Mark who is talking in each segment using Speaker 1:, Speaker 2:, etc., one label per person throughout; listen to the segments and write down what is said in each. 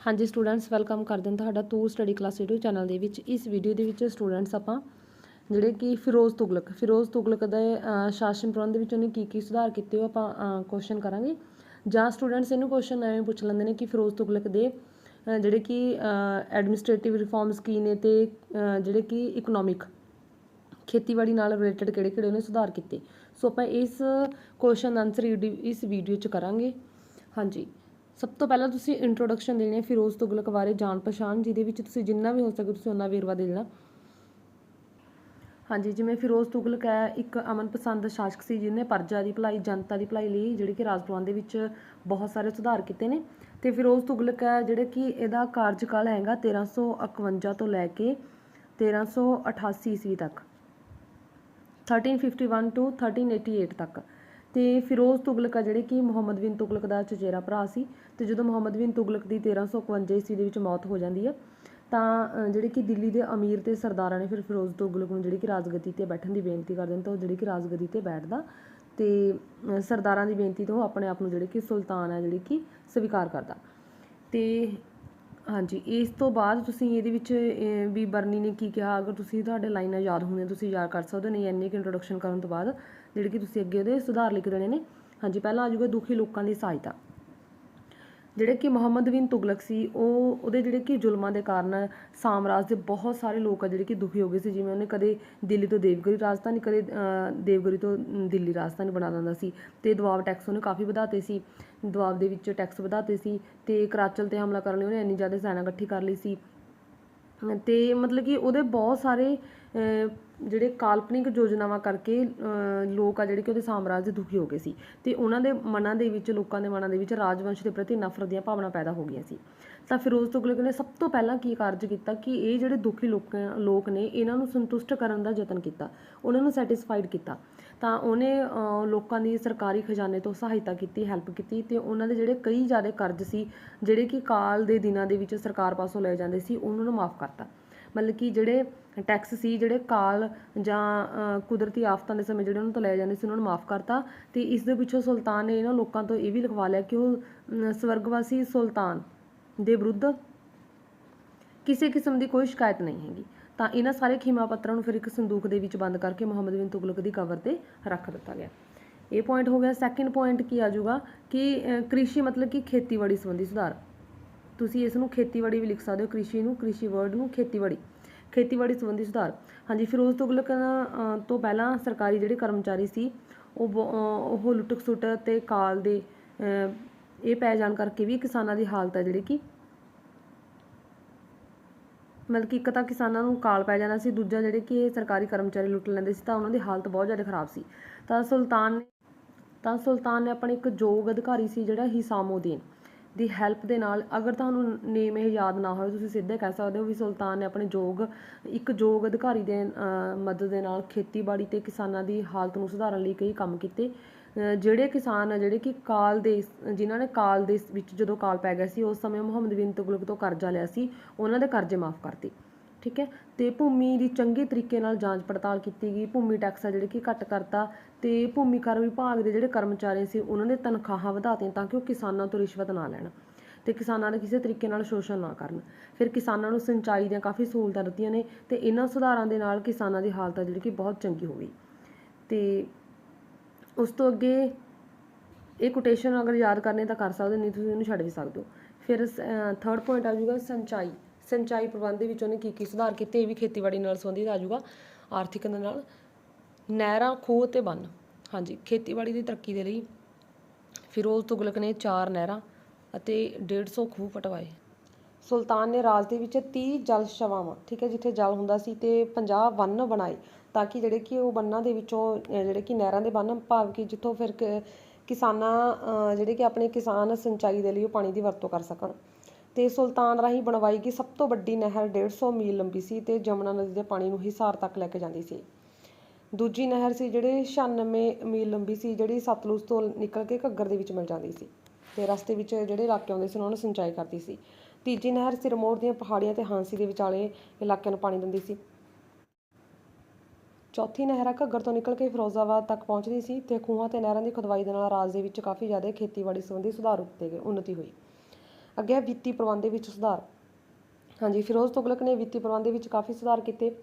Speaker 1: ਹਾਂਜੀ students welcome ਕਰਦੇ ਹਾਂ ਤੁਹਾਡਾ ਤੂ ਸਟੱਡੀ ਕਲਾਸ YouTube ਚੈਨਲ ਦੇ ਵਿੱਚ। ਇਸ ਵੀਡੀਓ ਦੇ ਵਿੱਚ ਸਟੂਡੈਂਟਸ ਆਪਾਂ ਜਿਹੜੇ ਕਿ ਫਿਰੋਜ਼ ਤੁਗਲਕ ਫਿਰੋਜ਼ ਤੁਗਲਕ ਦੇ ਸ਼ਾਸਨ ਪ੍ਰਬੰਧ ਦੇ ਵਿੱਚ ਉਹਨੇ ਕੀ ਕੀ ਸੁਧਾਰ ਕੀਤੇ ਉਹ ਆਪਾਂ ਕੁਐਸਚਨ ਕਰਾਂਗੇ। ਜਾਂ ਸਟੂਡੈਂਟਸ ਇਹਨੂੰ ਕੁਐਸਚਨ ਐਵੇਂ ਪੁੱਛ ਲੈਂਦੇ ਨੇ ਕਿ ਫਿਰੋਜ਼ ਤੁਗਲਕ ਦੇ ਜਿਹੜੇ ਕਿ ਐਡਮਿਨਿਸਟ੍ਰੇਟਿਵ ਰਿਫਾਰਮਸ ਕੀ ਨੇ ਤੇ ਜਿਹੜੇ ਕਿ ਇਕਨੋਮਿਕ ਖੇਤੀਬਾੜੀ ਨਾਲ ਰਿਲੇਟਡ ਕਿਹੜੇ ਕਿਹੜੇ ਉਹਨੇ ਸੁਧਾਰ ਕੀਤੇ। ਸੋ ਆਪਾਂ ਇਸ ਕੁਐਸਚਨ ਆਨਸਰ ਇਸ ਵੀਡੀਓ 'ਚ ਕਰਾਂਗੇ। ਹਾਂਜੀ। ਸਭ ਤੋਂ ਪਹਿਲਾਂ ਤੁਸੀਂ ਇੰਟਰੋਡਕਸ਼ਨ ਦੇਣੀ ਹੈ ਫਿਰੋਜ਼ ਤੁਗਲਕ ਬਾਰੇ ਜਾਣ ਪਛਾਣ, ਜਿਹਦੇ ਵਿੱਚ ਤੁਸੀਂ ਜਿੰਨਾ ਵੀ ਹੋ ਸਕੇ ਤੁਸੀਂ ਉਹਨਾਂ ਵੇਰਵਾ ਦੇ ਦੇਣਾ। ਹਾਂਜੀ, ਜਿਵੇਂ ਫਿਰੋਜ਼ ਤੁਗਲਕ ਹੈ, ਇੱਕ ਅਮਨ ਪਸੰਦ ਸ਼ਾਸਕ ਸੀ ਜਿਹਨੇ ਪ੍ਰਜਾ ਦੀ ਭਲਾਈ, ਜਨਤਾ ਦੀ ਭਲਾਈ ਲਈ ਜਿਹੜੀ ਕਿ ਰਾਜ ਦੇ ਵਿੱਚ ਬਹੁਤ ਸਾਰੇ ਸੁਧਾਰ ਕੀਤੇ ਨੇ। ਤੇ ਫਿਰੋਜ਼ ਤੁਗਲਕ ਹੈ, ਜਿਹੜੇ ਕਿ ਇਹਦਾ ਕਾਰਜਕਾਲ ਹੈਗਾ 1351 ਤੋਂ ਲੈ ਕੇ 1388 ਈਸਵੀ ਤੱਕ। 1351 ਤੋਂ 1388 ਤੱਕ। ਤੇ ਫਿਰੋਜ਼ ਤੁਗਲਕ ਆ ਜਿਹੜੇ ਕਿ ਮੁਹੰਮਦ ਬਿਨ ਤੁਗਲਕ ਦਾ ਚਚੇਰਾ ਭਰਾ ਸੀ ਤੇ ਜਦੋਂ ਮੁਹੰਮਦ ਬਿਨ ਤੁਗਲਕ ਦੀ 1351 ਈਸਵੀ ਦੇ ਵਿੱਚ ਮੌਤ ਹੋ ਜਾਂਦੀ ਹੈ, ਤਾਂ ਜਿਹੜੇ ਕਿ ਦਿੱਲੀ ਦੇ ਅਮੀਰ ਤੇ ਸਰਦਾਰਾਂ ਨੇ ਫਿਰ ਫਿਰੋਜ਼ ਤੁਗਲਕ ਨੂੰ ਜਿਹੜੀ ਕਿ ਰਾਜਗੱਦੀ ਤੇ ਬੈਠਣ ਦੀ ਬੇਨਤੀ ਕਰਦੇ ਨੇ ਤਾਂ ਉਹ ਜਿਹੜੀ ਕਿ ਰਾਜਗੱਦੀ ਤੇ ਬੈਠਦਾ ਤੇ ਸਰਦਾਰਾਂ ਦੀ ਬੇਨਤੀ ਤੋਂ ਉਹ ਆਪਣੇ ਆਪ ਨੂੰ ਜਿਹੜੇ ਕਿ ਸੁਲਤਾਨ ਹੈ ਜਿਹੜੀ ਕਿ ਸਵੀਕਾਰ ਕਰਦਾ। ਤੇ ਹਾਂਜੀ, ਇਸ ਤੋਂ ਬਾਅਦ ਤੁਸੀਂ ਇਹਦੇ ਵਿੱਚ ਵੀ ਬਰਨੀ ਨੇ ਕੀ ਕਿਹਾ? ਅਗਰ ਤੁਸੀਂ ਤੁਹਾਡੇ ਲਾਈਨਾਂ ਯਾਦ ਹੋਣੀਆਂ ਤੁਸੀਂ ਯਾਦ ਕਰ ਸਕਦੇ ਹੋ, ਨਹੀਂ, ਇੰਨੀ ਕਿ ਇੰਟਰੋਡਕਸ਼ਨ ਕਰਨ ਤੋਂ ਬਾਅਦ, ਜਿਹੜੇ ਕਿ ਤੁਸੀਂ ਅੱਗੇ ਉਹਦੇ ਸੁਧਾਰ ਲਿਖ ਦੇਣੇ ਨੇ। ਹਾਂਜੀ, ਪਹਿਲਾਂ ਆ ਜਾਊਗਾ ਦੁਖੀ ਲੋਕਾਂ ਦੀ ਸਹਾਇਤਾ। ਜਿਹੜੇ ਕਿ ਮੁਹੰਮਦ ਬਿਨ ਤੁਗਲਕ ਸੀ, ਉਹ ਉਹਦੇ ਜਿਹੜੇ ਕਿ ਜ਼ੁਲਮਾਂ ਦੇ ਕਾਰਨ ਸਾਮਰਾਜ ਦੇ ਬਹੁਤ ਸਾਰੇ ਲੋਕ ਆ ਜਿਹੜੇ ਕਿ ਦੁਖੀ ਹੋ ਗਏ ਸੀ। ਜਿਵੇਂ ਉਹਨੇ ਕਦੇ ਦਿੱਲੀ ਤੋਂ ਦੇਵਗਰੀ, ਰਾਜਧਾਨੀ ਕਦੇ ਦੇਵਗਰੀ ਤੋਂ ਦਿੱਲੀ ਰਾਜਧਾਨੀ ਬਣਾ ਦਿੰਦਾ ਸੀ ਤੇ ਦਬਾਅ ਟੈਕਸ ਉਹਨੇ ਕਾਫੀ ਵਧਾਤੇ ਸੀ। ਦੁਆਬ ਦੇ ਵਿੱਚ ਟੈਕਸ ਵਧਾਤੇ ਸੀ ਤੇ ਕਰਾਚਲ ਤੇ ਹਮਲਾ ਕਰਨ ਲਈ ਉਹਨੇ ਇੰਨੀ ਜ਼ਿਆਦਾ ਸੈਨਾ ਇਕੱਠੀ ਕਰ ਲਈ ਸੀ। ਤੇ ਮਤਲਬ ਕਿ ਉਹਦੇ ਬਹੁਤ ਸਾਰੇ ਜਿਹੜੇ ਕਾਲਪਨਿਕ ਯੋਜਨਾਵਾਂ ਕਰਕੇ ਲੋਕ ਆ ਜਿਹੜੇ ਕਿ ਉਹਦੇ ਸਾਮਰਾਜ ਦੇ ਦੁਖੀ ਹੋ ਗਏ ਸੀ ਅਤੇ ਉਹਨਾਂ ਦੇ ਮਨਾਂ ਦੇ ਵਿੱਚ, ਲੋਕਾਂ ਦੇ ਮਨਾਂ ਦੇ ਵਿੱਚ ਰਾਜਵੰਸ਼ ਦੇ ਪ੍ਰਤੀ ਨਫ਼ਰਤ ਦੀਆਂ ਭਾਵਨਾ ਪੈਦਾ ਹੋ ਗਈਆਂ ਸੀ। ਤਾਂ ਫਿਰੋਜ਼ ਤੁਗਲਕ ਨੇ ਸਭ ਤੋਂ ਪਹਿਲਾਂ ਕੀ ਕਾਰਜ ਕੀਤਾ ਕਿ ਇਹ ਜਿਹੜੇ ਦੁਖੀ ਲੋਕ ਲੋਕ ਨੇ, ਇਹਨਾਂ ਨੂੰ ਸੰਤੁਸ਼ਟ ਕਰਨ ਦਾ ਯਤਨ ਕੀਤਾ, ਉਹਨਾਂ ਨੂੰ ਸੈਟੀਸਫਾਈਡ ਕੀਤਾ। ਤਾਂ ਉਹਨੇ ਲੋਕਾਂ ਦੀ ਸਰਕਾਰੀ ਖਜ਼ਾਨੇ ਤੋਂ ਸਹਾਇਤਾ ਕੀਤੀ ਹੈਲਪ ਕੀਤੀ ਤੇ ਉਹਨਾਂ ਦੇ ਜਿਹੜੇ ਕਈ ਜ਼ਿਆਦਾ ਕਰਜ਼ ਸੀ, ਜਿਹੜੇ ਕਿ ਕਾਲ ਦੇ ਦਿਨਾਂ ਦੇ ਵਿੱਚ ਸਰਕਾਰ ਪਾਸੋਂ ਲਏ ਜਾਂਦੇ ਸੀ, ਉਹਨਾਂ ਨੂੰ ਮਾਫ ਕਰਤਾ। ਮਤਲਬ ਕਿ ਜਿਹੜੇ ਟੈਕਸ ਸੀ, ਜਿਹੜੇ ਕਾਲ ਜਾਂ ਕੁਦਰਤੀ ਆਫਤਾਂ ਦੇ ਸਮੇਂ ਜਿਹੜੇ ਉਹਨਾਂ ਤੋਂ ਲਏ ਜਾਂਦੇ ਸੀ, ਉਹਨਾਂ ਨੂੰ ਮਾਫ ਕਰਤਾ ਤੇ ਇਸ ਦੇ ਪਿੱਛੋਂ ਸੁਲਤਾਨ ਨੇ ਇਹਨਾਂ ਲੋਕਾਂ ਤੋਂ ਇਹ ਵੀ ਲਿਖਵਾ ਲਿਆ ਕਿ ਉਹ ਸਵਰਗਵਾਸੀ ਸੁਲਤਾਨ ਦੇ ਵਿਰੁੱਧ ਕਿਸੇ ਕਿਸਮ ਦੀ ਕੋਈ ਸ਼ਿਕਾਇਤ ਨਹੀਂ ਹੈਗੀ। ਤਾਂ ਇਹਨਾਂ ਸਾਰੇ ਖੀਮਾ ਪੱਤਰਾਂ ਨੂੰ ਫਿਰ ਇੱਕ ਸੰਦੂਕ ਦੇ ਵਿੱਚ ਬੰਦ ਕਰਕੇ ਮੁਹੰਮਦ ਬਿਨ ਤੁਗਲਕ ਦੀ ਕਬਰ ਤੇ ਰੱਖ ਦਿੱਤਾ ਗਿਆ। ਇਹ ਪੁਆਇੰਟ ਹੋ ਗਿਆ। ਸੈਕਿੰਡ ਪੁਆਇੰਟ ਕੀ ਆ ਜਾਊਗਾ ਕਿ ਕ੍ਰਿਸ਼ੀ ਮਤਲਬ ਕਿ ਖੇਤੀਬਾੜੀ ਸੰਬੰਧੀ ਸੁਧਾਰ। ਤੁਸੀਂ ਇਸ ਨੂੰ ਖੇਤੀਬਾੜੀ ਵੀ ਲਿਖ ਸਕਦੇ ਹੋ ਕ੍ਰਿਸ਼ੀ ਨੂੰ ਕ੍ਰਿਸ਼ੀ ਵਰਡ ਨੂੰ ਖੇਤੀਬਾੜੀ। ਖੇਤੀਬਾੜੀ ਸੰਬੰਧੀ ਸੁਧਾਰ। ਹਾਂਜੀ ਫਿਰੋਜ਼ ਤੁਗਲਕ ਤੋਂ ਪਹਿਲਾਂ ਸਰਕਾਰੀ ਜਿਹੜੇ ਕਰਮਚਾਰੀ ਸੀ ਉਹ ਬ- ਉਹ ਲੁੱਟਕ ਸੁੱਟ ਤੇ ਕਾਲ ਦੇ ਅ, ਇਹ ਪੈ ਜਾਣ ਕਰਕੇ ਵੀ ਕਿਸਾਨਾਂ ਦੀ ਹਾਲਤ ਹੈ ਜਿਹੜੀ ਕਿ ਮਤਲਬ ਕਿ ਇੱਕ ਤਾਂ ਕਿਸਾਨਾਂ ਨੂੰ ਕਾਲ ਪੈ ਜਾਂਦਾ ਸੀ ਦੂਜਾ ਜਿਹੜੇ ਕਿ ਇਹ ਸਰਕਾਰੀ ਕਰਮਚਾਰੀ ਲੁੱਟ ਲੈਂਦੇ ਸੀ ਤਾਂ ਉਹਨਾਂ ਦੀ ਹਾਲਤ ਬਹੁਤ ਜ਼ਿਆਦਾ ਖਰਾਬ ਸੀ। ਤਾਂ ਸੁਲਤਾਨ ਨੇ ਤਾਂ ਸੁਲਤਾਨ ਨੇ ਆਪਣੇ ਇੱਕ ਯੋਗ ਅਧਿਕਾਰੀ ਸੀ ਜਿਹੜਾ ਹਿਸਾਮਉਦੀਨ ਦੀ ਹੈਲਪ ਦੇ ਨਾਲ ਅਗਰ ਤੁਹਾਨੂੰ ਨੇਮ ਇਹ ਯਾਦ ਨਾ ਹੋਵੇ, ਤੁਸੀਂ ਸਿੱਧੇ ਕਹਿ ਸਕਦੇ ਹੋ ਵੀ ਸੁਲਤਾਨ ਨੇ ਆਪਣੇ ਯੋਗ ਇੱਕ ਯੋਗ ਅਧਿਕਾਰੀ ਦੇ ਮਦਦ ਦੇ ਨਾਲ ਖੇਤੀਬਾੜੀ ਤੇ ਕਿਸਾਨਾਂ ਦੀ ਹਾਲਤ ਨੂੰ ਸੁਧਾਰਨ ਲਈ ਕਈ ਕੰਮ ਕੀਤੇ। ਜਿਹੜੇ ਕਿਸਾਨ ਆ, ਜਿਹੜੇ ਕਿ ਕਾਲ ਦੇ, ਜਿਨ੍ਹਾਂ ਨੇ ਕਾਲ ਦੇ ਵਿੱਚ ਜਦੋਂ ਕਾਲ ਪੈ ਗਿਆ ਸੀ, ਉਸ ਸਮੇਂ ਮੁਹੰਮਦ ਬਿਨ ਤੁਗਲਕ ਤੋਂ ਕਰਜ਼ਾ ਲਿਆ ਸੀ, ਉਹਨਾਂ ਦੇ ਕਰਜ਼ੇ ਮਾਫ ਕਰਤੇ। ਠੀਕ ਹੈ? ਤੇ ਭੂਮੀ ਦੀ ਚੰਗੇ ਤਰੀਕੇ ਨਾਲ ਜਾਂਚ ਪੜਤਾਲ ਕੀਤੀ ਗਈ, ਭੂਮੀ ਟੈਕਸ ਆ ਜਿਹੜੇ ਕਿ ਘੱਟ ਕਰਤਾ ਤੇ ਭੂਮੀ ਕਰ ਵਿਭਾਗ ਦੇ ਜਿਹੜੇ ਕਰਮਚਾਰੀ ਸੀ, ਉਹਨਾਂ ਦੇ ਤਨਖਾਹਾਂ ਵਧਾਤੀਆਂ ਤਾਂ ਕਿ ਉਹ ਕਿਸਾਨਾਂ ਤੋਂ ਰਿਸ਼ਵਤ ਨਾ ਲੈਣ ਤੇ ਕਿਸਾਨਾਂ ਦੇ ਕਿਸੇ ਤਰੀਕੇ ਨਾਲ ਸ਼ੋਸ਼ਣ ਨਾ ਕਰਨ। ਫਿਰ ਕਿਸਾਨਾਂ ਨੂੰ ਸਿੰਚਾਈ ਦੀਆਂ ਕਾਫੀ ਸਹੂਲਤਾਂ ਦਿੱਤੀਆਂ ਨੇ ਤੇ ਇਹਨਾਂ ਸੁਧਾਰਾਂ ਦੇ ਨਾਲ ਕਿਸਾਨਾਂ ਦੀ ਹਾਲਤ ਜਿਹੜੀ ਕਿ ਬਹੁਤ ਚੰਗੀ ਹੋ ਗਈ। ਤੇ ਉਸ ਤੋਂ ਅੱਗੇ ਇਹ ਕੋਟੇਸ਼ਨ ਅਗਰ ਯਾਦ ਕਰਨੇ ਤਾਂ ਕਰ ਸਕਦੇ ਨਹੀਂ ਤੁਸੀਂ ਇਹਨੂੰ ਛੱਡ ਵੀ ਸਕਦੇ ਹੋ। ਫਿਰ ਥਰਡ ਪੁਆਇੰਟ ਆ ਜਾਊਗਾ, ਸਿੰਚਾਈ। ਸਿੰਚਾਈ ਪ੍ਰਬੰਧ ਦੇ ਵਿੱਚ ਉਹਨੇ ਕੀ ਕੀ ਸੁਧਾਰ ਕੀਤੇ, ਇਹ ਵੀ ਖੇਤੀਬਾੜੀ ਨਾਲ ਸੰਬੰਧਿਤ ਆ ਜਾਊਗਾ, ਆਰਥਿਕ ਦੇ ਨਾਲ। ਨਹਿਰਾਂ, ਖੂਹ ਤੇ ਬੰਨ। ਹਾਂਜੀ, ਖੇਤੀਬਾੜੀ ਦੀ ਤਰੱਕੀ ਦੇ ਲਈ ਫਿਰੋਜ਼ ਤੁਗਲਕ ਨੇ ਚਾਰ ਨਹਿਰਾਂ ਅਤੇ 150 ਖੂਹ ਪਟਵਾਏ। ਸੁਲਤਾਨ ਨੇ ਰਾਜ ਦੇ ਵਿੱਚ 30 ਜਲ ਸ਼ਵਾਵਾਂ, ਠੀਕ ਹੈ, ਜਿੱਥੇ ਜਲ ਹੁੰਦਾ ਸੀ ਤੇ 50 ਬੰਨ ਬਣਾਏ ਤਾਂ ਕਿ ਜਿਹੜੇ ਕਿ ਉਹ ਬੰਨਾਂ ਦੇ ਵਿੱਚੋਂ ਜਿਹੜੇ ਕਿ ਨਹਿਰਾਂ ਦੇ ਬੰਨ, ਭਾਵ ਕਿ ਜਿੱਥੋਂ ਫਿਰ ਕਿਸਾਨਾਂ ਜਿਹੜੇ ਕਿ ਆਪਣੇ ਕਿਸਾਨ ਸਿੰਚਾਈ ਦੇ ਲਈ ਉਹ ਪਾਣੀ ਦੀ ਵਰਤੋਂ ਕਰ ਸਕਣ। ਤੇ ਸੁਲਤਾਨ ਰਾਹੀਂ ਬਣਵਾਈ ਗਈ ਸਭ ਤੋਂ ਵੱਡੀ ਨਹਿਰ 150 ਮੀਲ ਲੰਬੀ ਸੀ ਤੇ ਜਮਨਾ ਨਦੀ ਦੇ ਪਾਣੀ ਨੂੰ ਹਿਸਾਰ ਤੱਕ ਲੈ ਕੇ ਜਾਂਦੀ ਸੀ। ਦੂਜੀ ਨਹਿਰ ਸੀ ਜਿਹੜੇ 96 ਮੀਲ ਲੰਬੀ ਸੀ, ਜਿਹੜੀ ਸਤਲੁਜ ਤੋਂ ਨਿਕਲ ਕੇ ਘੱਗਰ ਦੇ ਵਿੱਚ ਮਿਲ ਜਾਂਦੀ ਸੀ ਤੇ ਰਸਤੇ ਵਿੱਚ ਜਿਹੜੇ ਇਲਾਕੇ ਆਉਂਦੇ ਸੀ ਉਹਨਾਂ ਨੂੰ ਸਿੰਚਾਈ ਕਰਦੀ ਸੀ। ਤੀਜੀ ਨਹਿਰ ਸਿਰਮੌਰ ਦੀਆਂ ਪਹਾੜੀਆਂ ਤੇ ਹਾਂਸੀ ਦੇ ਵਿਚਾਲੇ ਇਲਾਕਿਆਂ ਨੂੰ ਪਾਣੀ ਦਿੰਦੀ ਸੀ। ਚੌਥੀ ਨਹਿਰ ਘੱਗਰ ਤੋਂ ਨਿਕਲ ਕੇ ਫਿਰੋਜ਼ਾਬਾਦ ਤੱਕ ਪਹੁੰਚਦੀ ਸੀ ਤੇ ਖੂਹਾਂ ਤੇ ਨਹਿਰਾਂ ਦੀ ਖੁਦਵਾਈ ਦੇ ਨਾਲ ਰਾਜ ਦੇ ਵਿੱਚ ਕਾਫੀ ਜ਼ਿਆਦਾ ਖੇਤੀਬਾੜੀ ਸੰਬੰਧੀ ਸੁਧਾਰ ਕੀਤੇ ਗਏ ਉન્નਤੀ ਹੋਈ। ਅੱਗੇ ਵਿੱਤੀ ਪ੍ਰਬੰਧ ਦੇ ਵਿੱਚ ਸੁਧਾਰ। ਹਾਂਜੀ ਫਿਰੋਜ਼ ਤੁਗਲਕ ਨੇ ਵਿੱਤੀ ਪ੍ਰਬੰਧ ਦੇ ਵਿੱਚ ਕਾਫੀ ਸੁਧਾਰ ਕੀਤੇ।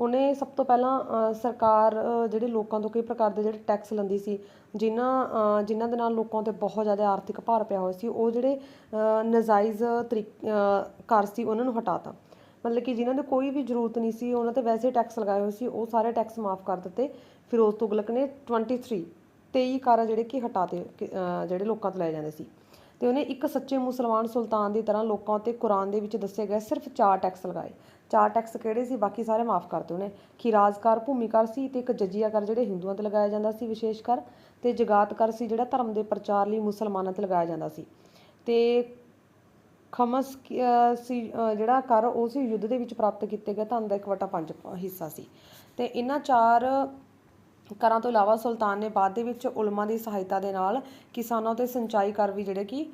Speaker 1: ਉਹਨੇ ਸਭ ਤੋਂ ਪਹਿਲਾਂ ਸਰਕਾਰ ਜਿਹੜੇ ਲੋਕਾਂ ਤੋਂ ਕਈ ਪ੍ਰਕਾਰ ਦੇ ਜਿਹੜੇ ਟੈਕਸ ਲੈਂਦੀ ਸੀ ਜਿਨ੍ਹਾਂ ਜਿਨ੍ਹਾਂ ਦੇ ਨਾਲ ਲੋਕਾਂ ਤੇ ਬਹੁਤ ਜ਼ਿਆਦਾ ਆਰਥਿਕ ਭਾਰ ਪਿਆ ਹੋਇਆ ਸੀ ਉਹ ਜਿਹੜੇ ਅ, ਨਾਜਾਇਜ਼ ਤਰੀਕ ਕਰ ਸੀ ਉਹਨਾਂ ਨੂੰ ਹਟਾਤਾ। ਮਤਲਬ ਕਿ ਜਿਨ੍ਹਾਂ ਦੇ ਕੋਈ ਵੀ ਜ਼ਰੂਰਤ ਨਹੀਂ ਸੀ ਉਹਨਾਂ ਤੇ ਵੈਸੇ ਟੈਕਸ ਲਗਾਏ ਹੋਏ ਸੀ ਉਹ ਸਾਰੇ ਟੈਕਸ ਮਾਫ ਕਰ ਦਿੱਤੇ। ਫਿਰੋਜ਼ ਤੁਗਲਕ ਨੇ 23 23 ਕਰ ਜਿਹੜੇ ਕਿ ਹਟਾਤੇ ਜਿਹੜੇ ਲੋਕਾਂ ਤੋਂ ਲਏ ਜਾਂਦੇ ਸੀ। ਤੇ ਉਹਨੇ ਇੱਕ ਸੱਚੇ ਮੁਸਲਮਾਨ ਸੁਲਤਾਨ ਦੀ ਤਰ੍ਹਾਂ ਲੋਕਾਂ ਉੱਤੇ ਕੁਰਾਨ ਦੇ ਵਿੱਚ ਦੱਸੇ ਗਏ ਸਿਰਫ ਚਾਰ ਟੈਕਸ ਲਗਾਏ। ਚਾਰ ਟੈਕਸ ਕਿਹੜੇ ਸੀ? ਬਾਕੀ ਸਾਰੇ ਮਾਫ ਕਰਤੇ ਉਹਨੇ। ਖਿਰਾਜ ਕਰ, ਭੂਮੀ ਸੀ ਤੇ ਇੱਕ ਜਜੀਆ ਕਰ ਜਿਹੜੇ ਹਿੰਦੂਆਂ ਤੇ ਲਗਾਇਆ ਜਾਂਦਾ ਸੀ ਵਿਸ਼ੇਸ਼ ਕਰ ਤੇ ਜਗਾਤ ਕਰ ਸੀ ਜਿਹੜਾ ਧਰਮ ਦੇ ਪ੍ਰਚਾਰ ਲਈ ਮੁਸਲਮਾਨਾਂ ਤੇ ਲਗਾਇਆ ਜਾਂਦਾ ਸੀ। ਤੇ ਖਮਸ ਸੀ ਜਿਹੜਾ ਕਰ ਉਹ ਸੀ, ਯੁੱਧ ਦੇ ਵਿੱਚ ਪ੍ਰਾਪਤ ਕੀਤੇ ਗਏ। ਧਨ ਦਾ 1/5 ਹਿੱਸਾ ਸੀ। ਤੇ ਇਹਨਾਂ ਚਾਰ ਕਰਾਂ ਤੋਂ ਇਲਾਵਾ ਸੁਲਤਾਨ ਨੇ ਬਾਅਦ ਦੇ ਵਿੱਚ ਉਲਮਾ ਦੀ ਸਹਾਇਤਾ ਦੇ ਨਾਲ ਕਿਸਾਨਾਂ ਤੇ ਸਿੰਚਾਈ ਕਰ ਵੀ ਜਿਹੜੇ ਕਿ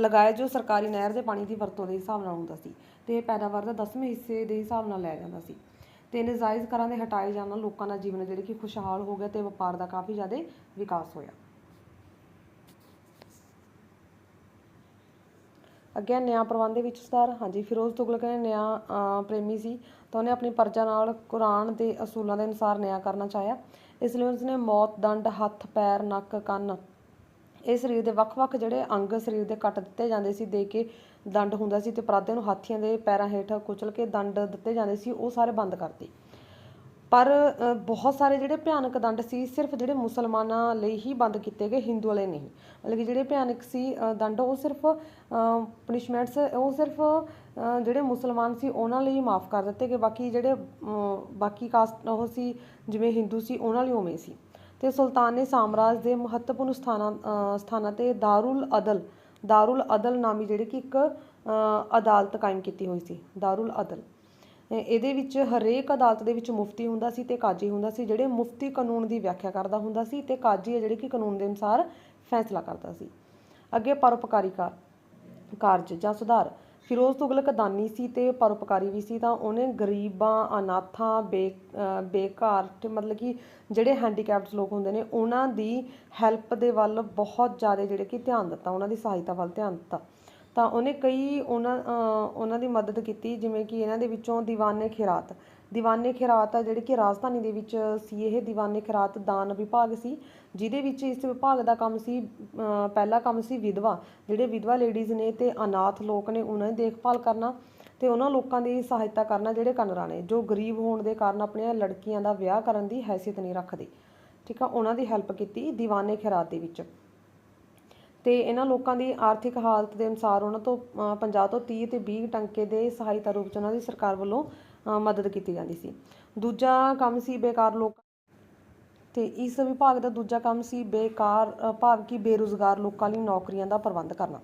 Speaker 1: ਲਗਾਏ ਜੋ ਸਰਕਾਰੀ ਨਹਿਰ ਦੇ ਪਾਣੀ ਦੀ ਵਰਤੋਂ ਦੇ ਹਿਸਾਬ ਨਾਲ ਹੁੰਦਾ ਸੀ ਤੇ ਪੈਦਾਵਾਰ ਦਾ 10ਵੇਂ ਹਿੱਸੇ ਦੇ ਹਿਸਾਬ ਨਾਲ ਲਿਆ ਜਾਂਦਾ ਸੀ ਤੇ ਨਜਾਇਜ਼ ਕਰਾਂ ਦੇ ਹਟਾਏ ਜਾਣ ਨਾਲ ਲੋਕਾਂ ਦਾ ਜੀਵਨ ਜਿਹੜੇ ਕਿ ਖੁਸ਼ਹਾਲ ਹੋ ਗਿਆ ਤੇ ਵਪਾਰ ਦਾ ਕਾਫੀ ਜ਼ਿਆਦਾ ਵਿਕਾਸ ਹੋਇਆ। ਅੱਗੇ ਨਿਆਂ ਪ੍ਰਬੰਧ ਦੇ ਵਿੱਚ ਸੁਧਾਰ। ਹਾਂਜੀ ਫਿਰੋਜ਼ ਤੁਗਲਕ ਨੇ ਨਿਆਂ ਅਹ, ਪ੍ਰੇਮੀ ਸੀ। ਤਾਂ ਉਹਨੇ ਆਪਣੀ ਪਰਜਾ ਨਾਲ ਕੁਰਾਨ ਦੇ ਅਸੂਲਾਂ ਦੇ ਅਨੁਸਾਰ ਨਿਆਂ ਕਰਨਾ ਚਾਹਿਆ। ਇਸ ਲਈ ਉਸਨੇ ਮੌਤ, ਦੰਡ, ਹੱਥ, ਪੈਰ, ਨੱਕ, ਕੰਨ ਇਹ ਸਰੀਰ ਦੇ ਵੱਖ-ਵੱਖ ਜਿਹੜੇ ਅੰਗ ਸਰੀਰ ਦੇ ਕੱਟ ਦਿੱਤੇ ਜਾਂਦੇ ਸੀ, ਦੇ ਕੇ ਦੰਡ ਹੁੰਦਾ ਸੀ ਤੇ ਅਪਰਾਧੀਆਂ ਨੂੰ ਹਾਥੀਆਂ ਦੇ ਪੈਰਾਂ ਹੇਠ ਕੁਚਲ ਕੇ ਦੰਡ ਦਿੱਤੇ ਜਾਂਦੇ ਸੀ, ਉਹ ਸਾਰੇ ਬੰਦ ਕਰਤੇ। ਪਰ ਬਹੁਤ ਸਾਰੇ ਜਿਹੜੇ ਭਿਆਨਕ ਦੰਡ ਸੀ, ਸਿਰਫ ਜਿਹੜੇ ਮੁਸਲਮਾਨਾਂ ਲਈ ਹੀ ਬੰਦ ਕੀਤੇ ਗਏ, ਹਿੰਦੂ ਵਾਲੇ ਨਹੀਂ। ਮਤਲਬ ਕਿ ਜਿਹੜੇ ਭਿਆਨਕ ਸੀ ਦੰਡ, ਉਹ ਸਿਰਫ ਪਨਿਸ਼ਮੈਂਟਸ ਉਹ ਸਿਰਫ ਜਿਹੜੇ ਮੁਸਲਮਾਨ ਸੀ, ਉਹਨਾਂ ਲਈ ਮਾਫ ਕਰ ਦਿੱਤੇ ਗਏ। ਬਾਕੀ ਜਿਹੜੇ ਬਾਕੀ ਕਾਸਟ ਉਹ ਸੀ, ਜਿਵੇਂ ਹਿੰਦੂ ਸੀ, ਉਹਨਾਂ ਲਈ ਉਵੇਂ ਸੀ। ਤੇ ਸੁਲਤਾਨ ਨੇ ਸਾਮਰਾਜ ਦੇ ਮਹੱਤਵਪੂਰਨ ਸਥਾਨਾਂ ਸਥਾਨਾਂ ਤੇ ਦਾਰੁਲ ਅਦਲ ਦਾਰੁਲ ਅਦਲ ਨਾਮੀ ਜਿਹੜੀ ਕਿ ਇੱਕ ਅਦਾਲਤ ਕਾਇਮ ਕੀਤੀ ਹੋਈ ਸੀ, ਦਾਰੁਲ ਅਦਲ। ਇਹਦੇ ਵਿੱਚ ਹਰੇਕ ਅਦਾਲਤ ਦੇ ਵਿੱਚ ਮੁਫਤੀ ਹੁੰਦਾ ਸੀ ਤੇ ਕਾਜੀ ਹੁੰਦਾ ਸੀ, ਜਿਹੜੇ ਮੁਫਤੀ ਕਾਨੂੰਨ ਦੀ ਵਿਆਖਿਆ ਕਰਦਾ ਹੁੰਦਾ ਸੀ ਤੇ ਕਾਜੀ ਹੈ ਜਿਹੜੇ ਕਿ ਕਾਨੂੰਨ ਦੇ ਅਨੁਸਾਰ ਫੈਸਲਾ ਕਰਦਾ ਸੀ। ਅੱਗੇ ਪਰਉਪਕਾਰੀ ਕਾਰ, ਕਾਰਜ ਜਾਂ ਸੁਧਾਰ। ਫਿਰੋਜ਼ ਤੁਗਲਕ ਦਾਨੀ ਸੀ ਤੇ ਪਰਉਪਕਾਰੀ ਵੀ ਸੀ, ਤਾਂ ਉਹਨੇ ਗਰੀਬਾਂ, ਅਨਾਥਾਂ, ਬੇ ਬੇਘਰ ਤੇ ਮਤਲਬ ਕਿ ਜਿਹੜੇ ਹੈਂਡੀਕੈਪਡ ਲੋਕ ਹੁੰਦੇ ਨੇ, ਉਹਨਾਂ ਦੀ ਹੈਲਪ ਦੇ ਵੱਲ ਬਹੁਤ ਜ਼ਿਆਦਾ ਜਿਹੜੇ ਕਿ ਧਿਆਨ ਦਿੱਤਾ, ਉਹਨਾਂ ਦੀ ਸਹਾਇਤਾ ਵੱਲ ਧਿਆਨ ਦਿੱਤਾ। ਤਾਂ ਉਹਨੇ ਕਈ ਉਹਨਾਂ ਉਹਨਾਂ ਦੀ ਮਦਦ ਕੀਤੀ, ਜਿਵੇਂ ਕਿ ਇਹਨਾਂ ਦੇ ਵਿੱਚੋਂ ਦੀਵਾਨੇ ਖਿਰਾਤ। ਦੀਵਾਨੇ ਖਿਰਾਤ ਆ ਜਿਹੜੇ ਕਿ ਰਾਜਧਾਨੀ ਦੇ ਵਿੱਚ ਸੀ ਇਹ ਦੀਵਾਨੇ ਖਿਰਾਤ ਦਾਨ ਵਿਭਾਗ ਸੀ ਜਿਹਦੇ ਵਿੱਚ ਇਸ ਵਿਭਾਗ ਦਾ ਕੰਮ ਸੀ ਪਹਿਲਾ ਕੰਮ ਸੀ ਵਿਧਵਾ ਜਿਹੜੇ ਵਿਧਵਾ ਲੇਡੀਜ਼ ਨੇ ਤੇ ਅਨਾਥ ਲੋਕ ਨੇ ਉਹਨਾਂ ਦੀ ਦੇਖਭਾਲ ਕਰਨਾ ਤੇ ਉਹਨਾਂ ਲੋਕਾਂ ਦੀ ਸਹਾਇਤਾ ਕਰਨਾ ਜਿਹੜੇ ਕਨਰਾ ਨੇ ਜੋ ਗਰੀਬ ਹੋਣ ਦੇ ਕਾਰਨ ਆਪਣੀਆਂ ਲੜਕੀਆਂ ਦਾ ਵਿਆਹ ਕਰਨ ਦੀ ਹੈਸੀਅਤ ਨਹੀਂ ਰੱਖਦੇ। ਠੀਕ ਆ ਉਹਨਾਂ ਦੀ ਹੈਲਪ ਕੀਤੀ ਦੀਵਾਨੇ ਖਿਰਾਤ ਦੇ ਵਿੱਚ। ਤੇ ਇਹਨਾਂ ਲੋਕਾਂ ਦੀ ਆਰਥਿਕ ਹਾਲਤ ਦੇ ਅਨੁਸਾਰ ਉਹਨਾਂ ਤੋਂ ਅ, 50 ਤੋਂ 30 ਤੇ 20 ਟੰਕੇ ਦੇ ਸਹਾਇਤਾ ਰੂਪ ਚ ਉਹਨਾਂ ਦੀ ਸਰਕਾਰ ਵੱਲੋਂ ਮਦਦ ਕੀਤੀ ਜਾਂਦੀ ਸੀ। ਦੂਜਾ ਕੰਮ ਸੀ ਬੇਕਾਰ ਲੋਕ ਤੇ ਇਸ ਵਿਭਾਗ ਦਾ ਦੂਜਾ ਕੰਮ ਸੀ ਬੇਕਾਰ ਭਾਵ ਕਿ ਬੇਰੁਜ਼ਗਾਰ ਲੋਕਾਂ ਲਈ ਨੌਕਰੀਆਂ ਦਾ ਪ੍ਰਬੰਧ ਕਰਨਾ।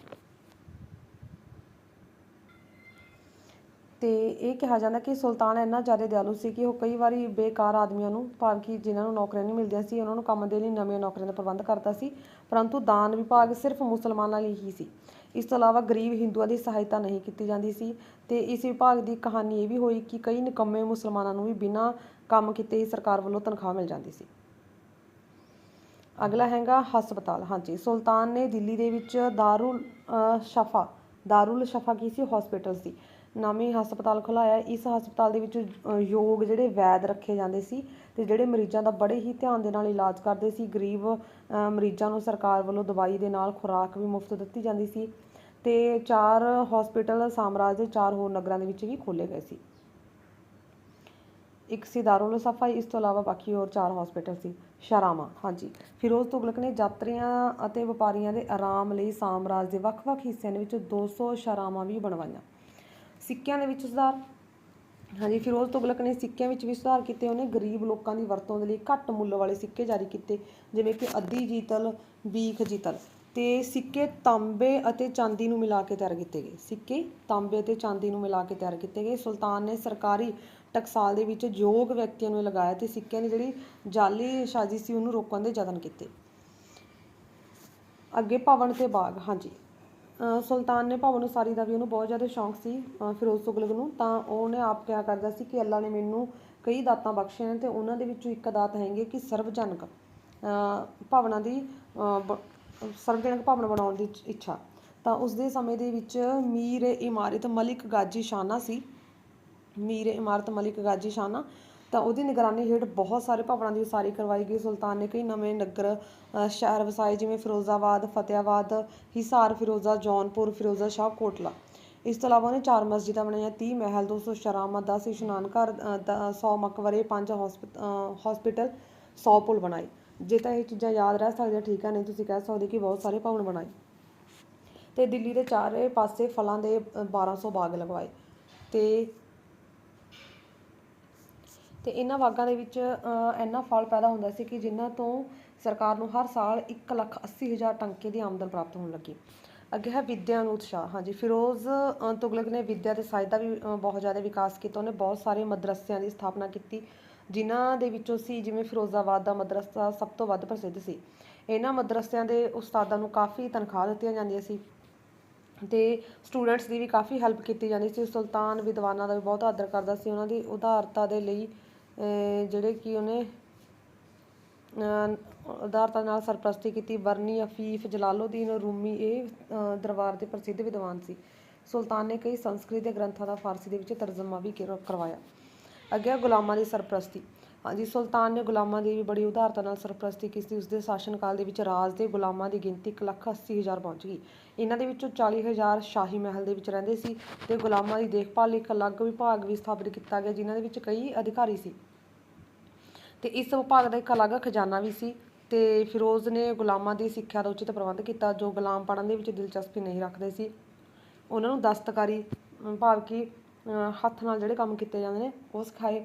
Speaker 1: ਤੇ ਇਹ ਕਿਹਾ ਜਾਂਦਾ ਕਿ ਸੁਲਤਾਨ ਇੰਨਾ ਜ਼ਿਆਦਾ ਦਿਆਲੂ ਸੀ ਕਿ ਉਹ ਕਈ ਵਾਰੀ ਬੇਕਾਰ ਆਦਮੀਆਂ ਨੂੰ, ਭਾਵ ਕਿ ਜਿਨ੍ਹਾਂ ਨੂੰ ਨੌਕਰੀਆਂ ਨਹੀਂ ਮਿਲਦੀਆਂ ਸੀ, ਉਹਨਾਂ ਨੂੰ ਕੰਮ ਦੇ ਲਈ ਨਵੀਆਂ ਨੌਕਰੀਆਂ ਦਾ ਪ੍ਰਬੰਧ ਕਰਦਾ ਸੀ। ਪਰੰਤੂ ਦਾਨ ਵਿਭਾਗ ਸਿਰਫ ਮੁਸਲਮਾਨਾਂ ਲਈ ਹੀ ਸੀ। ਇਸ ਤੋਂ ਇਲਾਵਾ ਗਰੀਬ ਹਿੰਦੂਆਂ ਦੀ ਸਹਾਇਤਾ ਨਹੀਂ ਕੀਤੀ ਜਾਂਦੀ ਸੀ ਤੇ ਇਸ ਵਿਭਾਗ ਦੀ ਕਹਾਣੀ ਇਹ ਵੀ ਹੋਈ ਕਿ ਕਈ ਨਿਕੰਮੇ ਮੁਸਲਮਾਨਾਂ ਨੂੰ ਵੀ ਬਿਨਾਂ ਕੰਮ ਕੀਤੇ ਹੀ ਸਰਕਾਰ ਵੱਲੋਂ ਤਨਖਾਹ ਮਿਲ ਜਾਂਦੀ ਸੀ। ਅਗਲਾ ਹੈਗਾ ਹਸਪਤਾਲ। ਹਾਂਜੀ ਸੁਲਤਾਨ ਨੇ ਦਿੱਲੀ ਦੇ ਵਿੱਚ ਦਾਰੁਲ ਅ, ਸ਼ਫਾ ਦਾਰੁਲ ਸ਼ਫਾ ਕੀ ਸੀ? ਹਸਪੀਟਲ ਸੀ। ਨਾਮੀ ਹਸਪਤਾਲ ਖੁਲਾਇਆ ਇਸ ਹਸਪਤਾਲ ਦੇ ਵਿੱਚ ਯੋਗ ਜਿਹੜੇ ਵੈਦ ਰੱਖੇ ਜਾਂਦੇ ਸੀ। ਤੇ ਜਿਹੜੇ ਮਰੀਜ਼ਾਂ ਦਾ ਬੜੇ ਹੀ ਧਿਆਨ ਦੇ ਨਾਲ ਇਲਾਜ ਕਰਦੇ ਸੀ ਗਰੀਬ ਅ, ਮਰੀਜ਼ਾਂ ਨੂੰ ਸਰਕਾਰ ਵੱਲੋਂ ਦਵਾਈ ਦੇ ਨਾਲ ਖੁਰਾਕ ਵੀ ਮੁਫਤ ਦਿੱਤੀ ਜਾਂਦੀ ਸੀ ਤੇ ਚਾਰ ਹਸਪੀਟਲ ਸਾਮਰਾਜ ਦੇ ਚਾਰ ਹੋਰ ਨਗਰਾਂ ਦੇ ਵਿੱਚ ਵੀ ਖੋਲੇ ਗਏ ਸੀ। ਇੱਕ ਸੀ ਦਾਰੁਲ ਸਫ਼ਾਈ ਇਸ ਤੋਂ ਇਲਾਵਾ ਬਾਕੀ ਹੋਰ ਚਾਰ ਹਸਪੀਟਲ ਸੀ ਸ਼ਰਾਮਾ ਹਾਂਜੀ ਫਿਰੋਜ਼ ਤੁਗਲਕ ਨੇ ਯਾਤਰੀਆਂ ਅਤੇ ਵਪਾਰੀਆਂ ਦੇ ਆਰਾਮ ਲਈ ਸਾਮਰਾਜ ਦੇ ਵੱਖ-ਵੱਖ ਹਿੱਸਿਆਂ ਦੇ ਵਿੱਚ 200 ਸ਼ਰਾਮਾ ਵੀ ਬਣਵਾਈਆਂ। ਸਿੱਕਿਆਂ ਦੇ ਵਿੱਚ ਸੁਧਾਰ ਹਾਂਜੀ, ਫਿਰੋਜ਼ ਤੁਗਲਕ ਨੇ ਸਿੱਕਿਆਂ ਵਿੱਚ ਵੀ ਸੁਧਾਰ ਕੀਤੇ, ਉਹਨੇ ਗਰੀਬ ਲੋਕਾਂ ਦੀ ਵਰਤੋਂ ਦੇ ਲਈ ਘੱਟ ਮੁੱਲ ਵਾਲੇ ਸਿੱਕੇ ਜਾਰੀ ਕੀਤੇ, ਜਿਵੇਂ ਕਿ ਅੱਧੀ ਜੀਤਲ ਬੀਖ ਜੀਤਲ। ਤੇ ਸਿੱਕੇ ਤਾਂਬੇ ਅਤੇ ਚਾਂਦੀ ਨੂੰ ਮਿਲਾ ਕੇ ਤਿਆਰ ਕੀਤੇ ਗਏ। ਸਿੱਕੇ ਤਾਂਬੇ ਅਤੇ ਚਾਂਦੀ ਨੂੰ ਮਿਲਾ ਕੇ ਤਿਆਰ ਕੀਤੇ ਗਏ। ਸੁਲਤਾਨ ਨੇ ਸਰਕਾਰੀ ਟਕਸਾਲ ਦੇ ਵਿੱਚ ਯੋਗ ਵਿਅਕਤੀਆਂ ਨੂੰ ਲਗਾਇਆ ਤੇ ਸਿੱਕਿਆਂ ਦੀ ਜਿਹੜੀ ਜਾਲੀ ਸਾਜ਼ੀ ਸੀ, ਉਹਨੂੰ ਰੋਕਣ ਦੇ ਯਤਨ ਕੀਤੇ। ਅੱਗੇ ਭਵਨ ਤੇ ਬਾਗ, ਹਾਂਜੀ। ਸੁਲਤਾਨ ਨੇ ਭਵਨ ਉਸਾਰੀ ਦਾ ਵੀ ਉਹਨੂੰ ਬਹੁਤ ਜ਼ਿਆਦਾ ਸ਼ੌਂਕ ਸੀ ਫਿਰੋਜ਼ ਤੁਗਲਕ ਨੂੰ। ਤਾਂ ਉਹਨੇ ਆਪ ਕਿਹਾ ਕਰਦਾ ਸੀ ਕਿ ਅੱਲਾ ਨੇ ਮੈਨੂੰ ਕਈ ਦਾਤਾਂ ਬਖਸ਼ੀਆਂ ਨੇ ਤੇ ਉਹਨਾਂ ਦੇ ਵਿੱਚੋਂ ਇੱਕ ਦਾਤ ਹੈਗੀ ਕਿ ਸਰਵਜਨਕ ਭਾਵਨਾ ਦੀ ਬ- ਸਰਵਜਨਕ ਭਾਵਨਾ ਬਣਾਉਣ ਦੀ ਇੱਛਾ ਤਾਂ ਉਸ ਦੇ ਸਮੇਂ ਦੇ ਵਿੱਚ ਮੀਰ ਇਮਾਰਤ ਮਲਿਕ ਗਾਜੀ ਸ਼ਾਨਾ ਸੀ। ਮੀਰ ਇਮਾਰਤ ਮਲਿਕ ਗਾਜੀ ਸ਼ਾਨਾ। ਤਾਂ ਉਹਦੀ ਨਿਗਰਾਨੀ ਹੇਠ ਬਹੁਤ ਸਾਰੇ ਭਵਨਾਂ ਦੀ ਉਸਾਰੀ ਕਰਵਾਈ ਗਈ। ਸੁਲਤਾਨ ਨੇ ਕਈ ਨਵੇਂ ਨਗਰ ਸ਼ਹਿਰ ਵਸਾਏ ਜਿਵੇਂ ਫਿਰੋਜ਼ਾਬਾਦ ਫਤਿਆਬਾਦ ਹਿਸਾਰ ਫਿਰੋਜ਼ਾ ਜੌਨਪੁਰ ਫਿਰੋਜ਼ਾ ਸ਼ਾਹ ਕੋਟਲਾ। ਇਸ ਤੋਂ ਇਲਾਵਾ ਉਹਨੇ ਚਾਰ ਮਸਜਿਦਾਂ ਬਣਾਈਆਂ 30 ਮਹਿਲ 200 ਸ਼ਰਾਮਾ 10 ਇਸ਼ਨਾਨ ਘਰ 100 ਮਕਬਰੇ 5 ਹਸਪੀਟਲ 100 ਪੁਲ ਬਣਾਏ। ਜੇ ਤਾਂ ਇਹ ਚੀਜ਼ਾਂ ਯਾਦ ਰਹਿ ਸਕਦੀਆਂ ਠੀਕ ਹੈ ਨਹੀਂ ਤੁਸੀਂ ਕਹਿ ਸਕਦੇ ਕਿ ਬਹੁਤ ਸਾਰੇ ਭਵਨ ਬਣਾਏ। ਤੇ ਦਿੱਲੀ ਦੇ ਚਾਰੇ ਪਾਸੇ ਫਲਾਂ ਦੇ ਅ, 1200 ਬਾਗ ਲਗਵਾਏ। ਤੇ ਅਤੇ ਇਹਨਾਂ ਬਾਗਾਂ ਦੇ ਵਿੱਚ ਇੰਨਾ ਫਲ ਪੈਦਾ ਹੁੰਦਾ ਸੀ ਕਿ ਜਿਨ੍ਹਾਂ ਤੋਂ ਸਰਕਾਰ ਨੂੰ ਹਰ ਸਾਲ ਇੱਕ ਲੱਖ 80 ਹਜ਼ਾਰ ਟੰਕੇ ਦੀ ਆਮਦਨ ਪ੍ਰਾਪਤ ਹੋਣ ਲੱਗੀ। ਅੱਗੇ ਹੈ ਵਿੱਦਿਆ ਨੂੰ ਉਤਸ਼ਾਹ ਹਾਂਜੀ, ਫਿਰੋਜ਼ ਤੁਗਲਕ ਨੇ ਵਿੱਦਿਆ ਤੇ ਸਾਹਿਤ ਦਾ ਵੀ ਬਹੁਤ ਜ਼ਿਆਦਾ ਵਿਕਾਸ ਕੀਤਾ। ਉਹਨੇ ਬਹੁਤ ਸਾਰੇ ਮਦਰਸਿਆਂ ਦੀ ਸਥਾਪਨਾ ਕੀਤੀ, ਜਿਨ੍ਹਾਂ ਦੇ ਵਿੱਚੋਂ ਸੀ ਜਿਵੇਂ ਫਿਰੋਜ਼ਾਬਾਦ ਦਾ ਮਦਰਸਾ ਸਭ ਤੋਂ ਵੱਧ ਪ੍ਰਸਿੱਧ ਸੀ। ਇਹਨਾਂ ਮਦਰਸਿਆਂ ਦੇ ਉਸਤਾਦਾਂ ਨੂੰ ਕਾਫੀ ਤਨਖਾਹ ਦਿੱਤੀਆਂ ਜਾਂਦੀਆਂ ਸੀ ਤੇ ਸਟੂਡੈਂਟਸ ਦੀ ਵੀ ਕਾਫੀ ਹੈਲਪ ਕੀਤੀ ਜਾਂਦੀ ਸੀ। ਸੁਲਤਾਨ ਵਿਦਵਾਨਾਂ ਦਾ ਵੀ ਬਹੁਤ ਆਦਰ ਕਰਦਾ ਸੀ। ਉਹਨਾਂ ਦੀ ਉਦਾਰਤਾ ਦੇ ਲਈ ਜਿਹੜੇ ਕਿ ਉਹਨੇ ਅਹ, ਨਾਲ ਸਰਪ੍ਰਸਤੀ ਕੀਤੀ ਵਰਨੀ ਅਫੀਫ ਜਲਾਲੁਦੀਨ ਰੂਮੀ ਇਹ ਦਰਬਾਰ ਦੇ ਪ੍ਰਸਿੱਧ ਵਿਦਵਾਨ ਸੀ। ਸੁਲਤਾਨ ਨੇ ਕਈ ਸੰਸਕ੍ਰਿਤ ਦੇ ਗ੍ਰੰਥਾਂ ਦਾ ਫਾਰਸੀ ਦੇ ਵਿੱਚ ਤਰਜਮਾ ਵੀ ਕਰਵਾਇਆ। ਅੱਗੇ ਗੁਲਾਮਾਂ ਦੀ ਸਰਪ੍ਰਸਤੀ। ਹਾਂਜੀ ਸੁਲਤਾਨ ਨੇ ਗੁਲਾਮਾਂ ਦੀ ਵੀ ਬੜੀ ਉਦਾਰਤਾ ਨਾਲ ਸਰਪ੍ਰਸਤੀ ਕੀਤੀ। ਉਸਦੇ ਸ਼ਾਸਨ ਕਾਲ ਦੇ ਵਿੱਚ ਰਾਜ ਦੇ ਗੁਲਾਮਾਂ ਦੀ ਗਿਣਤੀ 1,80,000 ਪਹੁੰਚ ਗਈ। ਇਹਨਾਂ ਦੇ ਵਿੱਚੋਂ 40,000 ਸ਼ਾਹੀ ਮਹਿਲ ਦੇ ਵਿੱਚ ਰਹਿੰਦੇ ਸੀ ਤੇ ਗੁਲਾਮਾਂ ਦੀ ਦੇਖਭਾਲ ਲਈ ਇੱਕ ਅਲੱਗ ਵਿਭਾਗ ਵੀ ਸਥਾਪਿਤ ਕੀਤਾ ਗਿਆ ਜਿਨ੍ਹਾਂ ਦੇ ਵਿੱਚ ਕਈ ਅਧਿਕਾਰੀ ਸੀ। ਤੇ ਇਸ ਵਿਭਾਗ ਦਾ ਇੱਕ ਅਲੱਗ ਖਜ਼ਾਨਾ ਵੀ ਸੀ ਤੇ ਫਿਰੋਜ਼ ਨੇ ਗੁਲਾਮਾਂ ਦੀ ਸਿੱਖਿਆ ਦਾ ਉਚਿਤ ਪ੍ਰਬੰਧ ਕੀਤਾ ਜੋ ਗੁਲਾਮ ਪੜ੍ਹਨ ਦੇ ਵਿੱਚ ਦਿਲਚਸਪੀ ਨਹੀਂ ਰੱਖਦੇ ਸੀ। ਉਹਨਾਂ ਨੂੰ ਦਸਤਕਾਰੀ ਭਾਵ ਕਿ ਹੱਥ ਨਾਲ ਜਿਹੜੇ ਕੰਮ ਕੀਤੇ ਜਾਂਦੇ ਨੇ, ਉਹ ਸਿਖਾਏ।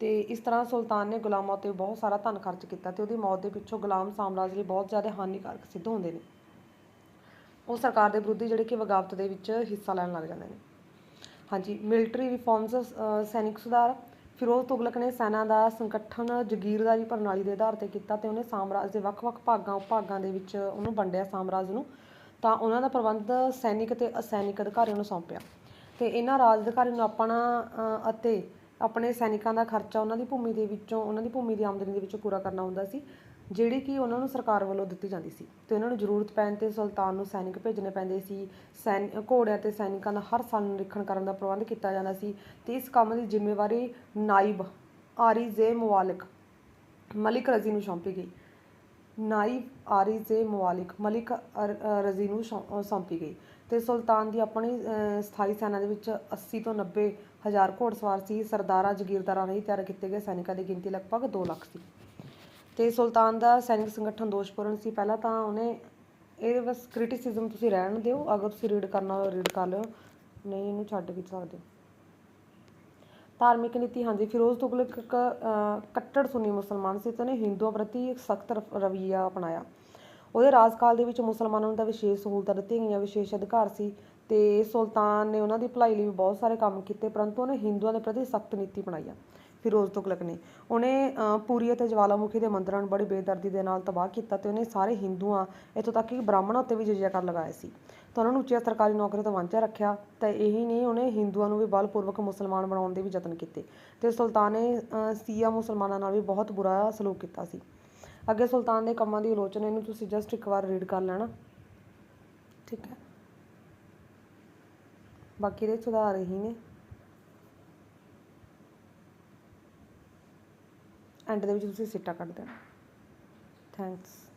Speaker 1: ਤੇ ਇਸ ਤਰ੍ਹਾਂ ਸੁਲਤਾਨ ਨੇ ਗੁਲਾਮਾਂ ਉੱਤੇ ਬਹੁਤ ਸਾਰਾ ਧਨ ਖਰਚ ਕੀਤਾ ਤੇ ਉਹਦੀ ਮੌਤ ਦੇ ਪਿੱਛੋਂ ਗੁਲਾਮ ਸਾਮਰਾਜ ਲਈ ਬਹੁਤ ਜ਼ਿਆਦਾ ਹਾਨੀਕਾਰਕ ਸਿੱਧ ਹੁੰਦੇ ਨੇ। ਉਹ ਸਰਕਾਰ ਦੇ ਵਿਰੁੱਧ ਜਿਹੜੇ ਕਿ ਬਗਾਵਤ ਦੇ ਵਿੱਚ ਹਿੱਸਾ ਲੈਣ ਲੱਗ ਜਾਂਦੇ ਨੇ। ਹਾਂਜੀ ਮਿਲਟਰੀ ਰਿਫਾਰਮਸ ਸੈਨਿਕ ਸੁਧਾਰ ਫਿਰੋਜ਼ ਤੁਗਲਕ ਨੇ ਸੈਨਾ ਦਾ ਸੰਗਠਨ ਜਾਗੀਰਦਾਰੀ ਪ੍ਰਣਾਲੀ ਦੇ ਆਧਾਰ ਤੇ ਕੀਤਾ ਤੇ ਉਹਨੇ ਸਾਮਰਾਜ ਦੇ ਵੱਖ-ਵੱਖ ਭਾਗਾਂ, ਉਪਭਾਗਾਂ ਦੇ ਵਿੱਚ ਉਹਨੂੰ ਵੰਡਿਆ ਸਾਮਰਾਜ ਨੂੰ। ਤਾਂ ਉਹਨਾਂ ਦਾ ਪ੍ਰਬੰਧ ਸੈਨਿਕ ਤੇ ਅਸੈਨਿਕ ਅਧਿਕਾਰੀਆਂ ਨੂੰ ਸੌਂਪਿਆ। ਤੇ ਇਹਨਾਂ ਰਾਜ ਅਧਿਕਾਰੀਆਂ ਨੂੰ ਆਪਣਾ ਅਤੇ ਆਪਣੇ ਸੈਨਿਕਾਂ ਦਾ ਖਰਚਾ ਉਹਨਾਂ ਦੀ ਭੂਮੀ ਦੇ ਵਿੱਚੋਂ, ਉਹਨਾਂ ਦੀ ਭੂਮੀ ਦੀ ਆਮਦਨੀ ਦੇ ਵਿੱਚੋਂ ਪੂਰਾ ਕਰਨਾ ਹੁੰਦਾ ਸੀ। ਜਿਹੜੀ ਕਿ ਉਹਨਾਂ ਨੂੰ ਸਰਕਾਰ ਵੱਲੋਂ ਦਿੱਤੀ ਜਾਂਦੀ ਸੀ। ਤੇ ਉਹਨਾਂ ਨੂੰ ਜ਼ਰੂਰਤ ਪੈਣ ਤੇ ਸੁਲਤਾਨ ਨੂੰ ਸੈਨਿਕ ਭੇਜਣੇ ਪੈਂਦੇ ਸੀ। ਸੈਨ ਘੋੜਿਆਂ ਤੇ ਸੈਨਿਕਾਂ ਦਾ ਹਰ ਸਾਲ ਨਿਰੀਖਣ ਕਰਨ ਦਾ ਪ੍ਰਬੰਧ ਕੀਤਾ ਜਾਂਦਾ ਸੀ ਤੇ ਇਸ ਕੰਮ ਦੀ ਜ਼ਿੰਮੇਵਾਰੀ ਨਾਇਬ ਆਰੀਜ਼ੇ ਮੁਵਾਲਿਕ ਮਲਿਕ ਰਜ਼ੀ ਨੂੰ ਸੌਂਪੀ ਗਈ। ਨਾਇਬ ਆਰੀਜ਼ੇ ਮੁਵਾਲਿਕ ਮਲਿਕ ਅਰ- ਰਜ਼ੀ ਨੂੰ ਸੌਂ- ਸੌਂਪੀ ਗਈ। ਤੇ ਸੁਲਤਾਨ ਦੀ ਆਪਣੀ ਸਥਾਈ ਸੈਨਾ ਦੇ ਵਿੱਚ 80 ਤੋਂ 90 ਹਜ਼ਾਰ ਘੋੜਸਵਾਰ ਸੀ। ਸਰਦਾਰਾਂ, ਜਗੀਰਦਾਰਾਂ ਲਈ ਤਿਆਰ ਕੀਤੇ ਗਏ ਸੈਨਿਕਾਂ ਦੀ ਗਿਣਤੀ ਲਗਭਗ 2 ਲੱਖ ਸੀ। ਤੇ ਸੁਲਤਾਨ ਦਾ ਸੈਨਿਕ ਸੰਗਠਨ ਦੋਸ਼ਪੂਰਨ ਸੀ। ਪਹਿਲਾਂ ਤਾਂ ਉਹਨੇ ਇਹ ਬਸ ਕ੍ਰਿਟਿਸਿਜ਼ਮ ਤੁਸੀਂ ਰਹਿਣ ਦਿਓ। ਅਗਰ ਤੁਸੀਂ ਰੀਡ ਕਰਨਾ ਰੀਡ ਕਰ ਲਿਓ। ਨਹੀਂ, ਇਹਨੂੰ ਛੱਡ ਵੀ ਸਕਦੇ। ਹੋ ਧਾਰਮਿਕ ਨੀਤੀ, ਹਾਂਜੀ। ਫਿਰੋਜ਼ ਤੁਗਲਕ ਇੱਕ ਕੱਟੜ ਸੁਨੀ ਮੁਸਲਮਾਨ ਸੀ ਤੇ ਉਹਨੇ ਹਿੰਦੂਆਂ ਪ੍ਰਤੀ ਇੱਕ ਸਖਤ ਰਵੱਈਆ ਅਪਣਾਇਆ। ਉਹਦੇ ਰਾਜਕਾਲ ਦੇ ਵਿੱਚ ਮੁਸਲਮਾਨਾਂ ਨੂੰ ਤਾਂ ਵਿਸ਼ੇਸ਼ ਸਹੂਲਤਾਂ ਦਿੱਤੀਆਂ ਗਈਆਂ, ਵਿਸ਼ੇਸ਼ ਅਧਿਕਾਰ ਸੀ ਤੇ ਸੁਲਤਾਨ ਨੇ ਉਹਨਾਂ ਦੀ ਭਲਾਈ ਲਈ ਵੀ ਬਹੁਤ ਸਾਰੇ ਕੰਮ ਕੀਤੇ, ਪਰੰਤੂ ਉਹਨੇ ਹਿੰਦੂਆਂ ਦੇ ਪ੍ਰਤੀ ਸਖਤ ਨੀਤੀ ਅਪਣਾਈ ਫਿਰੋਜ਼ ਤੁਗਲਕ ਨੇ। ਉਹਨੇ ਅ, ਪੂਰੀ ਅਤੇ ਜਵਾਲਾਮੁਖੀ ਦੇ ਮੰਦਰਾਂ ਨੂੰ ਬੜੀ ਬੇਦਰਦੀ ਦੇ ਨਾਲ ਤਬਾਹ ਕੀਤਾ ਤੇ ਉਹਨੇ ਸਾਰੇ ਹਿੰਦੂਆਂ ਇੱਥੋਂ ਤੱਕ ਕਿ ਬ੍ਰਾਹਮਣਾਂ ਉੱਤੇ ਵੀ ਜਜ਼ੀਆ ਕਰ ਲਗਾਇਆ ਸੀ। ਤਾਂ ਉਹਨਾਂ ਨੂੰ ਉੱਚੀਆਂ ਸਰਕਾਰੀ ਨੌਕਰੀ ਤੋਂ ਵਾਂਝਾ ਰੱਖਿਆ ਤਾਂ ਇਹੀ ਨਹੀਂ ਉਹਨੇ ਹਿੰਦੂਆਂ ਨੂੰ ਵੀ ਬਲਪੂਰਵਕ ਮੁਸਲਮਾਨ ਬਣਾਉਣ ਦੇ ਵੀ ਯਤਨ ਕੀਤੇ ਤੇ ਸੁਲਤਾਨ ਨੇ ਸੀਆ ਮੁਸਲਮਾਨਾਂ ਨਾਲ ਵੀ ਬਹੁਤ ਬੁਰਾ ਸਲੂਕ ਕੀਤਾ ਸੀ। ਅੱਗੇ ਸੁਲਤਾਨ ਦੇ ਕੰਮਾਂ ਦੀ ਆਲੋਚਨਾ ਇਹਨੂੰ ਤੁਸੀਂ ਜਸਟ ਇੱਕ ਵਾਰ ਰੀਡ ਕਰ ਲੈਣਾ। ਠੀਕ ਹੈ। ਬਾਕੀ ਦੇ ਸੁਧਾਰ ਇਹੀ ਨੇ। ਐਂਡ ਦੇ ਵਿੱਚ ਤੁਸੀਂ ਸਿੱਟਾ ਕੱਢ ਦੇਣਾ। ਥੈਂਕਸ